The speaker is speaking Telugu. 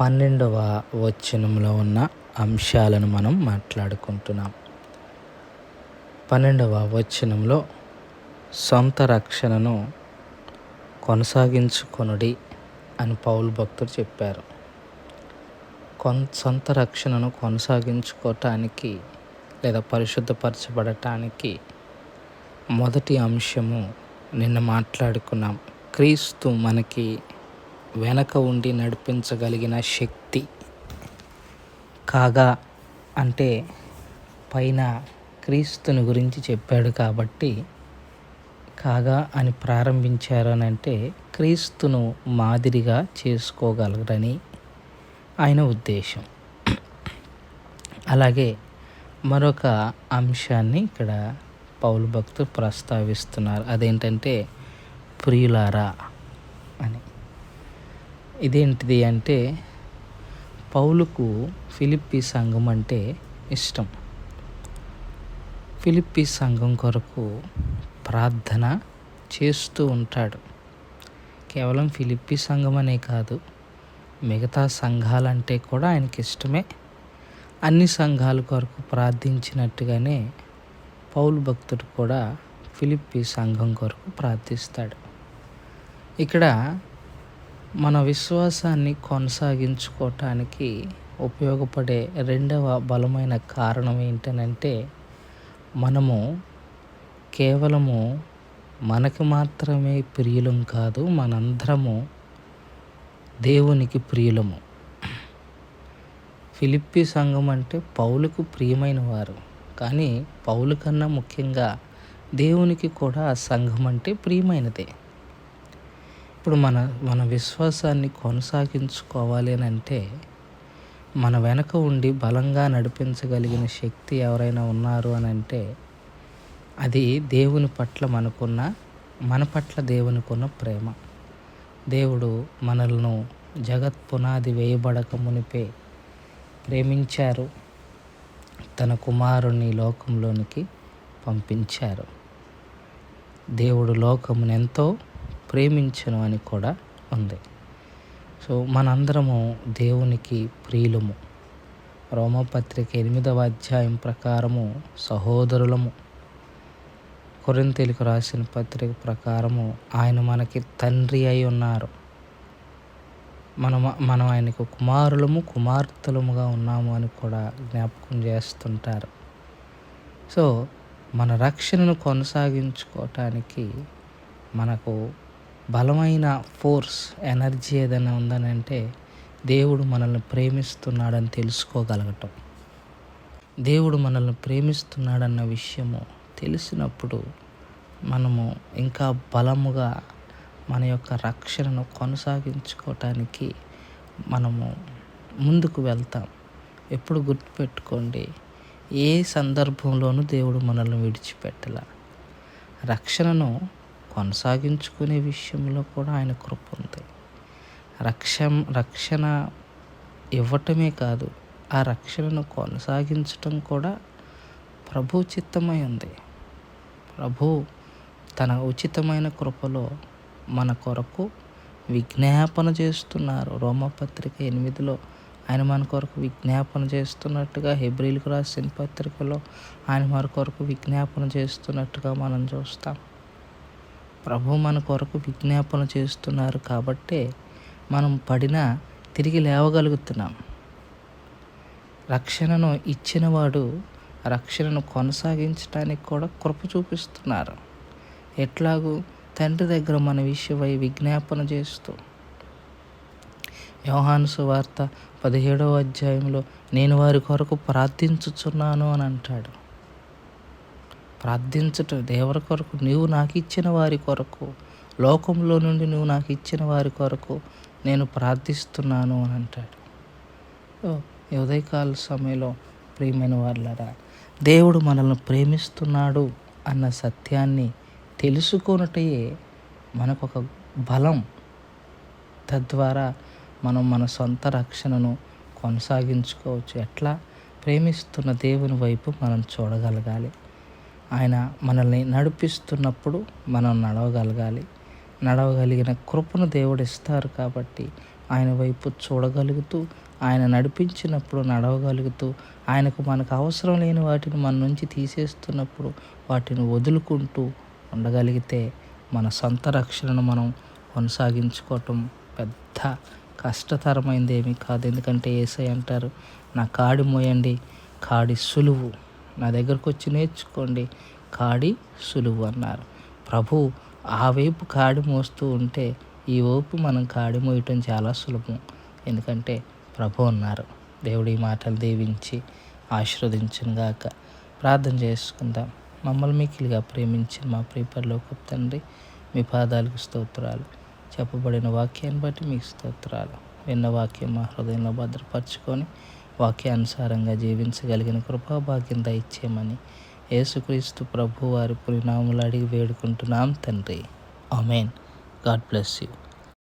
పన్నెండవ వచనంలో ఉన్న అంశాలను మనం మాట్లాడుకుంటున్నాం. పన్నెండవ వచనంలో సొంత రక్షణను కొనసాగించుకొనుడి అని పౌలు భక్తులు చెప్పారు. కొన్ సొంత రక్షణను కొనసాగించుకోవటానికి లేదా పరిశుద్ధపరచబడటానికి మొదటి అంశము నిన్న మాట్లాడుకున్నాం. క్రీస్తు మనకి వెనక ఉండి నడిపించగలిగిన శక్తి. కాగా అంటే పైన క్రీస్తుని గురించి చెప్పాడు కాబట్టి కాగా అని ప్రారంభించారు అని అంటే క్రీస్తును మాదిరిగా చేసుకోగలరని ఆయన ఉద్దేశం. అలాగే మరొక అంశాన్ని ఇక్కడ పౌలు భక్తులు ప్రస్తావిస్తున్నారు. అదేంటంటే ప్రియులారా అని. ఇదేంటిది అంటే పౌలుకు ఫిలిప్పి సంఘం అంటే ఇష్టం. ఫిలిప్పి సంఘం కొరకు ప్రార్థన చేస్తూ ఉంటాడు. కేవలం ఫిలిప్పి సంఘం అనే కాదు మిగతా సంఘాలంటే కూడా ఆయనకి ఇష్టమే. అన్ని సంఘాల కొరకు ప్రార్థించినట్టుగానే పౌలు భక్తుడు కూడా ఫిలిప్పి సంఘం కొరకు ప్రార్థిస్తాడు. ఇక్కడ మన విశ్వాసాన్ని కొనసాగించుకోవటానికి ఉపయోగపడే రెండవ బలమైన కారణం ఏంటనంటే మనము కేవలము మనకి మాత్రమే ప్రియులం కాదు మనందరము దేవునికి ప్రియులము. ఫిలిప్పి సంఘం అంటే పౌలుకు ప్రియమైన వారు. కానీ పౌలు కన్నా ముఖ్యంగా దేవునికి కూడా ఆ సంఘం అంటే ప్రియమైనదే. ఇప్పుడు మన మన విశ్వాసాన్ని కొనసాగించుకోవాలి అని అంటే మన వెనక ఉండి బలంగా నడిపించగలిగిన శక్తి ఎవరైనా ఉన్నారు అని అంటే అది దేవుని పట్ల మనకున్న మన పట్ల దేవునికున్న ప్రేమ. దేవుడు మనల్ని జగత్ పునాది వేయబడక మునిపే ప్రేమించారు. తన కుమారుని లోకంలోనికి పంపించారు. దేవుడు లోకమునెంతో ప్రేమించను అని కూడా ఉంది. సో మనందరము దేవునికి ప్రియులము. రోమపత్రిక ఎనిమిదవ అధ్యాయం ప్రకారము సహోదరులము. కొరింతెలకు రాసిన పత్రిక ప్రకారము ఆయన మనకి తండ్రి అయి ఉన్నారు. మనం మనం ఆయనకు కుమారులము కుమార్తెలముగా ఉన్నాము అని కూడా జ్ఞాపకం చేస్తుంటారు. సో మన రక్షణను కొనసాగించుకోవటానికి మనకు బలమైన ఫోర్స్ ఎనర్జీ ఏదైనా ఉందనంటే దేవుడు మనల్ని ప్రేమిస్తున్నాడని తెలుసుకోగలగటం. దేవుడు మనల్ని ప్రేమిస్తున్నాడన్న విషయము తెలిసినప్పుడు మనము ఇంకా బలముగా మన యొక్క రక్షణను కొనసాగించుకోవటానికి మనము ముందుకు వెళ్తాం. ఎప్పుడు గుర్తుపెట్టుకోండి ఏ సందర్భంలోనూ దేవుడు మనల్ని విడిచిపెట్టల. రక్షణను కొనసాగించుకునే విషయంలో కూడా ఆయన కృప ఉంది. రక్ష రక్షణ ఇవ్వటమే కాదు ఆ రక్షణను కొనసాగించటం కూడా ప్రభు చిత్తమై ఉంది. ప్రభు తన ఉచితమైన కృపలో మన కొరకు విజ్ఞాపన చేస్తున్నారు. రోమపత్రిక ఎనిమిదిలో ఆయన మన కొరకు విజ్ఞాపన చేస్తున్నట్టుగా హెబ్రిల్కు రాసిన పత్రికలో ఆయన మన కొరకు విజ్ఞాపన చేస్తున్నట్టుగా మనం చూస్తాం. ప్రభు మన కొరకు విజ్ఞాపన చేస్తున్నారు కాబట్టే మనం పడినా తిరిగి లేవగలుగుతున్నాం. రక్షణను ఇచ్చినవాడు రక్షణను కొనసాగించడానికి కూడా కృప చూపిస్తున్నారు. ఎట్లాగూ తండ్రి దగ్గర మన విషయమై విజ్ఞాపన చేస్తూ. యోహాను సువార్త పదిహేడవ అధ్యాయంలో నేను వారి కొరకు ప్రార్థించుచున్నాను అని అంటాడు. ప్రార్థించటం దేవుని కొరకు నీవు నాకు ఇచ్చిన వారి కొరకు లోకంలో నుండి నువ్వు నాకు ఇచ్చిన వారి కొరకు నేను ప్రార్థిస్తున్నాను అని అంటాడు. ఉదయకాల సమయంలో ప్రియమైన వాళ్ళరా దేవుడు మనల్ని ప్రేమిస్తున్నాడు అన్న సత్యాన్ని తెలుసుకొనుటే మనకు ఒక బలం. తద్వారా మనం మన సొంత రక్షణను కొనసాగించుకోవచ్చు. ఎట్లా? ప్రేమిస్తున్న దేవుని వైపు మనం చూడగలగాలి. ఆయన మనల్ని నడిపిస్తున్నప్పుడు మనం నడవగలగాలి. నడవగలిగిన కృపను దేవుడు ఇస్తారు కాబట్టి ఆయన వైపు చూడగలుగుతూ ఆయన నడిపించినప్పుడు నడవగలుగుతూ ఆయనకు మనకు అవసరం లేని వాటిని మన నుంచి తీసేస్తున్నప్పుడు వాటిని వదులుకుంటూ ఉండగలిగితే మన సొంత రక్షణను మనం కొనసాగించుకోవటం పెద్ద కష్టతరమైంది ఏమీ కాదు. ఎందుకంటే ఏసై అంటారు నా కాడి మోయండి కాడి సులువు. నా దగ్గరకు వచ్చి నేర్చుకోండి. కాడి సులువు అన్నారు. ప్రభు ఆ వైపు కాడి మోస్తూ ఉంటే ఈ వైపు మనం కాడి మోయటం చాలా సులభం. ఎందుకంటే ప్రభు అన్నారు దేవుడి మాటలు దీవించి ఆశీర్వదించునుగాక ప్రార్థన చేసుకుందాం. మమ్మల్ని మికిలిగా ప్రేమించిన మా ప్రియపరలోక తండ్రి మీ పాదాలకు స్తోత్రాలు. చెప్పబడిన వాక్యాన్ని బట్టి మీకు స్తోత్రాలు. విన్న వాక్యం మా హృదయంలో భద్రపరచుకొని వాక్యానుసారంగా జీవించగలిగిన కృపాభాగ్యం దయచేయమని యేసుక్రీస్తు ప్రభు వారి పురినాములు అడిగి వేడుకుంటున్నాం తండ్రి. ఆమెన్. God bless you.